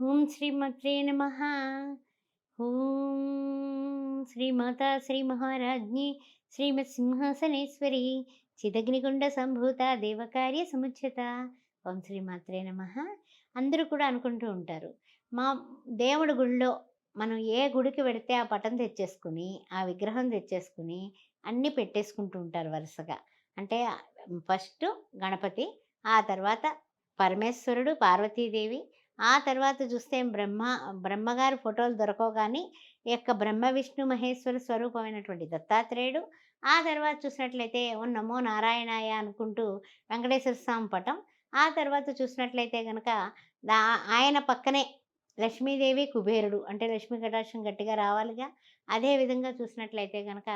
ఓం శ్రీమత్రే నమ. ఓం శ్రీమాత శ్రీ మహారాజ్ఞి శ్రీమత్ సింహాసనేశ్వరి చిదగ్నిగుండ సంభూత దేవకార్య సముచ్యత ఓం శ్రీమాత్రే నమ. అందరూ కూడా అనుకుంటూ ఉంటారు మా దేవుడి గుడిలో మనం ఏ గుడికి వెడితే ఆ పటం తెచ్చేసుకుని ఆ విగ్రహం తెచ్చేసుకుని అన్నీ పెట్టేసుకుంటూ ఉంటారు వరుసగా. అంటే ఫస్ట్ గణపతి ఆ తర్వాత పరమేశ్వరుడు పార్వతీదేవి ఆ తర్వాత చూస్తే బ్రహ్మ బ్రహ్మగారి ఫోటోలు దొరకవు కానీ యొక్క బ్రహ్మ విష్ణు మహేశ్వర స్వరూపమైనటువంటి దత్తాత్రేయుడు ఆ తర్వాత చూసినట్లయితే ఓ నమో నారాయణాయ అనుకుంటూ వెంకటేశ్వర స్వామి పటం ఆ తర్వాత చూసినట్లయితే కనుక దా ఆయన పక్కనే లక్ష్మీదేవి కుబేరుడు అంటే లక్ష్మీ కటాక్షం గట్టిగా రావాలిగా. అదే విధంగా చూసినట్లయితే కనుక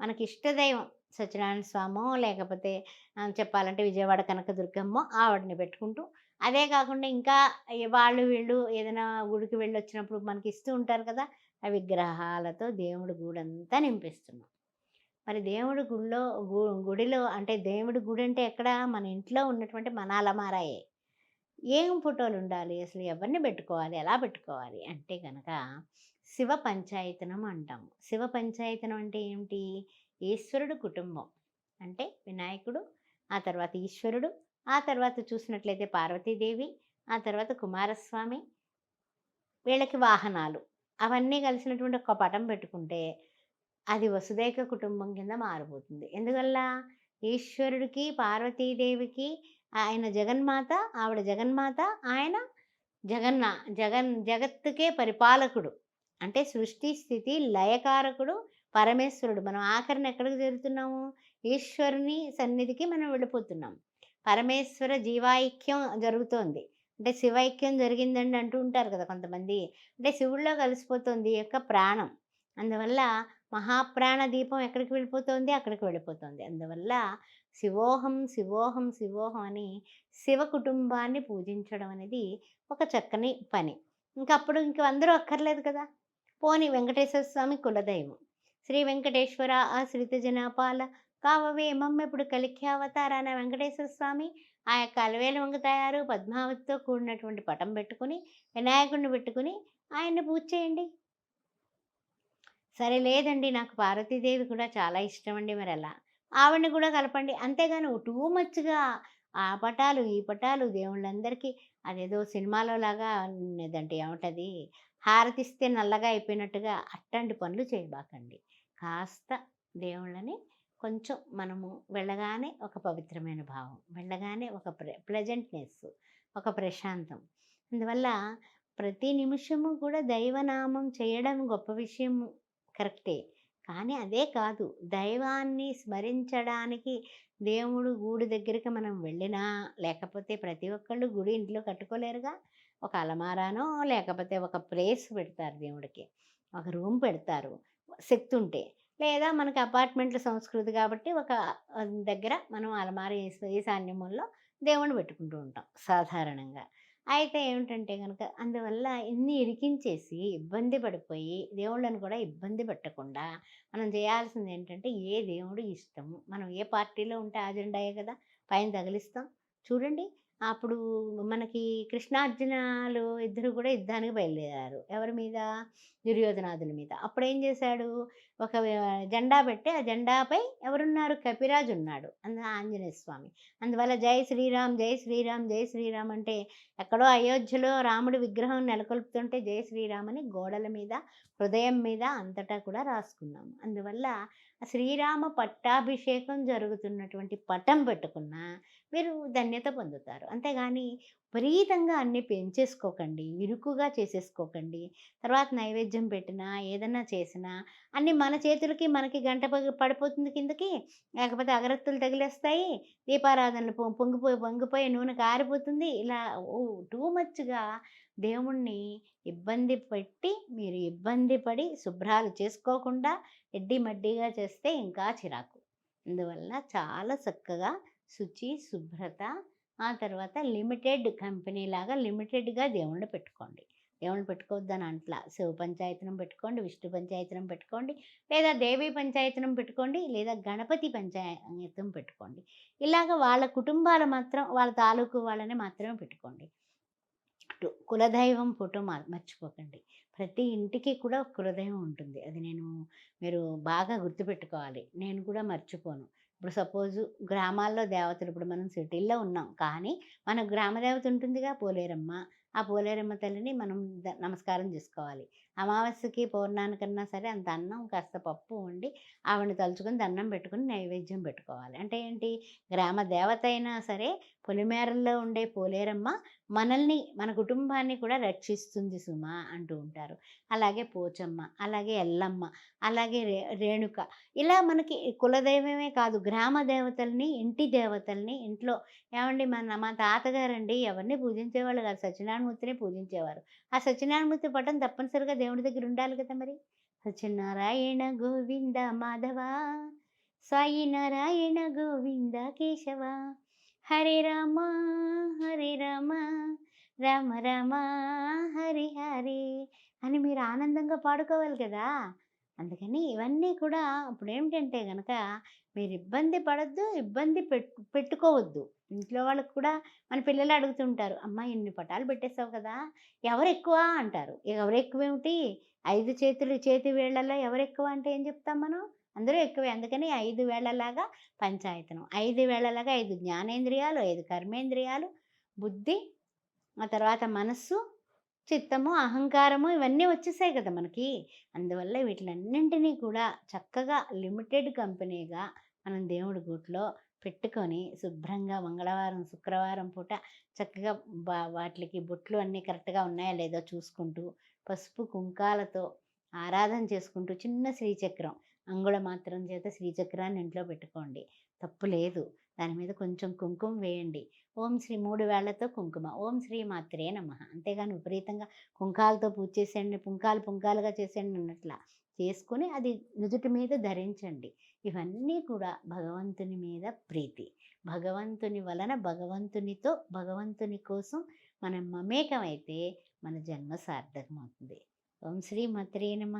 మనకి ఇష్టదైవం సత్యనారాయణ స్వామో లేకపోతే చెప్పాలంటే విజయవాడ కనకదుర్గమ్మో ఆవిడని పెట్టుకుంటూ అదే కాకుండా ఇంకా వాళ్ళు వీళ్ళు ఏదైనా గుడికి వెళ్ళి వచ్చినప్పుడు మనకి ఇస్తూ ఉంటారు కదా ఆ విగ్రహాలతో దేవుడి గూడంతా నింపిస్తున్నాం. మరి దేవుడి గుడిలో గు- గుడిలో అంటే దేవుడి గుడి అంటే ఎక్కడ? మన ఇంట్లో ఉన్నటువంటి మన అలమారాయే. ఏం ఫోటోలు ఉండాలి? అసలు ఎవరిని పెట్టుకోవాలి? ఎలా పెట్టుకోవాలి? అంటే కనుక శివ పంచాయతనం అంటాము. శివ పంచాయతనం అంటే ఏమిటి? ఈశ్వరుడు కుటుంబం. అంటే వినాయకుడు ఆ తర్వాత ఈశ్వరుడు ఆ తర్వాత చూసినట్లయితే పార్వతీదేవి ఆ తర్వాత కుమారస్వామి వీళ్ళకి వాహనాలు. అవన్నీ కలిసినటువంటి ఒక పటం పెట్టుకుంటే అది వసుదైక కుటుంబం కింద మారిపోతుంది. ఎందువల్ల? ఈశ్వరుడికి పార్వతీదేవికి ఆయన జగన్మాత ఆవిడ జగన్మాత ఆయన జగన్నా జగన్ జగత్తుకే పరిపాలకుడు. అంటే సృష్టి స్థితి లయకారకుడు పరమేశ్వరుడు. మనం ఆఖరిని ఎక్కడికి చేరుతున్నాము? ఈశ్వరుని సన్నిధికి మనం వెళ్ళిపోతున్నాం. పరమేశ్వర జీవాైక్యం జరుగుతోంది. అంటే శివైక్యం జరిగిందండి అంటూ ఉంటారు కదా కొంతమంది. అంటే శివుల్లో కలిసిపోతుంది ఈ యొక్క ప్రాణం. అందువల్ల మహాప్రాణ దీపం ఎక్కడికి వెళ్ళిపోతుంది? అక్కడికి వెళ్ళిపోతుంది. అందువల్ల శివోహం శివోహం శివోహం అని శివ కుటుంబాన్ని పూజించడం అనేది ఒక చక్కని పని. ఇంకప్పుడు ఇంక అందరూ అక్కర్లేదు కదా. పోని వెంకటేశ్వర స్వామి కులదైవం. శ్రీ వెంకటేశ్వర ఆశ్రిత జనాపాల కావవే మమ్మెప్పుడు కలిఖ్యావతారాన వెంకటేశ్వర స్వామి. ఆ యొక్క అలవేలు వంగ తయారు పద్మావతితో కూడినటువంటి పటం పెట్టుకుని వినాయకుడిని పెట్టుకుని ఆయన్ని పూజ చేయండి. సరే లేదండి. నాకు పార్వతీదేవి కూడా చాలా ఇష్టం అండి మరి అలా. ఆవిడని కూడా కలపండి. అంతేగాని టూ మచ్గా ఆ పటాలు ఈ పటాలు దేవుళ్ళందరికీ అదేదో సినిమాలో లాగా లేదంటే ఏమిటది? హారతిస్తే నల్లగా అయిపోయినట్టుగా అట్టండి పనులు చేయబాకండి. కాస్త దేవుళ్ళని కొంచెం మనము వెళ్ళగానే ఒక పవిత్రమైన భావం వెళ్ళగానే ఒక ప్రెజెంట్నెస్ ప్లెజెంట్నెస్ ఒక ప్రశాంతం. అందువల్ల ప్రతి నిమిషము కూడా దైవనామం చేయడం గొప్ప విషయం కరెక్టే. కానీ అదే కాదు దైవాన్ని స్మరించడానికి దేవుడు గుడి దగ్గరికి మనం వెళ్ళినా లేకపోతే ప్రతి ఒక్కళ్ళు గుడి ఇంట్లో కట్టుకోలేరుగా ఒక అలమారానో లేకపోతే ఒక ప్లేస్ పెడతారు దేవుడికి ఒక రూమ్ పెడతారు. శక్తి ఉంటే లేదా మనకి అపార్ట్మెంట్ల సంస్కృతి కాబట్టి ఒక దగ్గర మనం అలమారి ఈశ- ఈశాన్యముల్లో దేవుణ్ణి పెట్టుకుంటూ ఉంటాం సాధారణంగా. అయితే ఏమిటంటే కనుక అందువల్ల ఇన్ని ఇరికించేసి ఇబ్బంది పడిపోయి దేవుళ్ళని కూడా ఇబ్బంది పెట్టకుండా మనం చేయాల్సింది ఏంటంటే ఏ దేవుడు ఇష్టము. మనం ఏ పార్టీలో ఉంటే ఆ జెండాయే కదా! పైన తగిలిస్తాం. చూడండి అప్పుడు మనకి కృష్ణార్జునాలు ఇద్దరు కూడా యుద్ధానికి బయలుదేరారు. ఎవరి మీద? దుర్యోధనాథుల మీద. అప్పుడు ఏం చేశాడు? ఒక జెండా పెట్టి ఆ జెండాపై ఎవరున్నారు? కపిరాజు ఉన్నాడు. అంద ఆంజనేయ స్వామి అందువల్ల జై శ్రీరామ్ జై శ్రీరామ్ జై శ్రీరామ్ అంటే ఎక్కడో అయోధ్యలో రాముడి విగ్రహం నెలకొల్పుతుంటే జై శ్రీరామ్ అని గోడల మీద హృదయం మీద అంతటా కూడా రాసుకున్నాము అందువల్ల శ్రీరామ పట్టాభిషేకం జరుగుతున్నటువంటి పటం పెట్టుకున్న మీరు ధన్యత పొందుతారు. అంతేగాని విపరీతంగా అన్నీ పెంచేసుకోకండి. ఇరుకుగా చేసేసుకోకండి. తర్వాత నైవేద్యం పెట్టినా ఏదన్నా చేసినా అన్నీ మన చేతులకి మనకి గంట పడిపోతుంది కిందకి లేకపోతే అగరత్తులు తగిలేస్తాయి దీపారాధనలు పొంగిపోయి పొంగిపోయి నూనె కారిపోతుంది. ఇలా ఓ టూ మచ్గా దేవుణ్ణి ఇబ్బంది పెట్టి మీరు ఇబ్బంది పడి శుభ్రాలు చేసుకోకుండా ఎడ్డి మడ్డీగా చేస్తే ఇంకా చిరాకు. అందువల్ల చాలా చక్కగా శుచి శుభ్రత ఆ తర్వాత లిమిటెడ్ కంపెనీ లాగా లిమిటెడ్గా దేవుణ్ణి పెట్టుకోండి. దేవుణ్ణి పెట్టుకోవద్దని అంట్లా. శివ పంచాయతనం పెట్టుకోండి విష్ణు పంచాయతనం పెట్టుకోండి లేదా దేవి పంచాయతనం పెట్టుకోండి లేదా గణపతి పంచాయతం పెట్టుకోండి. ఇలాగ వాళ్ళ కుటుంబాలు మాత్రం వాళ్ళ తాలూకు వాళ్ళని మాత్రమే పెట్టుకోండి. కులదైవం ఫోటో మ- మర్చిపోకండి. ప్రతి ఇంటికి కూడా కులదైవం ఉంటుంది. అది నేను మీరు బాగా గుర్తుపెట్టుకోవాలి. నేను కూడా మర్చిపోను. ఇప్పుడు సపోజు గ్రామాల్లో దేవతలు ఇప్పుడు మనం సిటీల్లో ఉన్నాం. కానీ మన గ్రామ దేవత ఉంటుందిగా పోలేరమ్మ. ఆ పోలేరమ్మ తల్లిని మనం ద- నమస్కారం చేసుకోవాలి. అమావాస్యకి పౌర్ణానికన్నా సరే అంత అన్నం కాస్త పప్పు వండి ఆవిడని తలుచుకుని దండం పెట్టుకుని నైవేద్యం పెట్టుకోవాలి. అంటే ఏంటి? గ్రామ దేవత అయినా సరే పొలిమేరల్లో ఉండే పోలేరమ్మ మనల్ని మన కుటుంబాన్ని కూడా రక్షిస్తుంది సుమా అంటూ ఉంటారు. అలాగే పోచమ్మ అలాగే ఎల్లమ్మ అలాగే రే రేణుక. ఇలా మనకి కులదైవమే కాదు గ్రామ దేవతల్ని ఇంటి దేవతల్ని ఇంట్లో ఏమండి మన మా తాతగారండి ఎవరిని పూజించేవాళ్ళు కాదు సత్యనారాయణమూర్తిని పూజించేవారు. ఆ సత్యనారాయణమూర్తి పటం తప్పనిసరిగా దేవుడి దగ్గర ఉండాలి కదా మరి. సత్యనారాయణ గోవింద మాధవ సాయి నారాయణ గోవింద కేశవ. హరే రామ హరే రామ రామ రామ హరి హరి అని మీరు ఆనందంగా పాడుకోవాలి కదా. అందుకని ఇవన్నీ కూడా ఇప్పుడు ఏమిటంటే కనుక మీరు ఇబ్బంది పడద్దు ఇబ్బంది పెట్టు పెట్టుకోవద్దు. ఇంట్లో వాళ్ళకి కూడా మన పిల్లలు అడుగుతుంటారు అమ్మ ఇన్ని పటాలు పెట్టేస్తావు కదా ఎవరు ఎక్కువ? అంటారు. ఎవరు ఎక్కువ ఏమిటి ఐదు చేతులు చేతి వేళ్ళలో ఎవరు ఎక్కువ? అంటే ఏం చెప్తాం మనం? అందరూ ఎక్కువే. అందుకని ఐదు వేళ్ళలాగా పంచాయతనం. ఐదు వేళ్ళలాగా ఐదు జ్ఞానేంద్రియాలు ఐదు కర్మేంద్రియాలు బుద్ధి ఆ తర్వాత మనస్సు చిత్తము అహంకారము ఇవన్నీ వచ్చేసాయి కదా మనకి. అందువల్ల వీటిలన్నింటినీ కూడా చక్కగా లిమిటెడ్ కంపెనీగా మనం దేవుడి గూట్లో పెట్టుకొని శుభ్రంగా మంగళవారం శుక్రవారం పూట చక్కగా బా వాటికి బొట్లు అన్నీ కరెక్ట్గా ఉన్నాయా లేదో చూసుకుంటూ పసుపు కుంకాలతో ఆరాధన చేసుకుంటూ చిన్న శ్రీచక్రం. అంగుళ మాత్రం చేత శ్రీచక్రాన్ని ఇంట్లో పెట్టుకోండి. తప్పు లేదు. దాని మీద కొంచెం కుంకుమ వేయండి. ఓం శ్రీ మూడు వేళ్ళతో కుంకుమ. ఓం శ్రీ మాత్రే నమ. అంతేగాని విపరీతంగా కుంకాలతో పూజ చేసేయండి పుంకాలు పుంకాలుగా చేసేయండి అన్నట్లా చేసుకొని అది నుదుటి మీద ధరించండి. ఇవన్నీ కూడా భగవంతుని మీద ప్రీతి. భగవంతుని వలన భగవంతునితో భగవంతుని కోసం మనం మమేకమైతే మన జన్మ సార్థకమవుతుంది. ఓం శ్రీ మత్రే నమ.